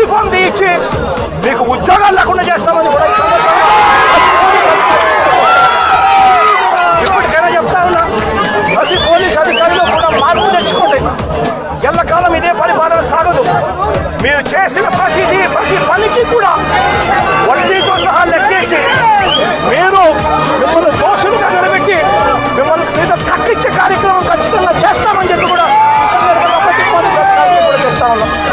Uniform తీయించి మీకు ఉద్యోగాలు లేకుండా చేస్తామని కూడా ఇప్పటికైనా చెప్తా ఉన్నా ప్రతి పోలీస్ అధికారిలో కూడా మార్పు తెచ్చుకోండి. ఎల్లకాలం ఇదే పరిపాలన సాగదు. మీరు చేసిన ప్రతిదీ ప్రతి పనికి కూడా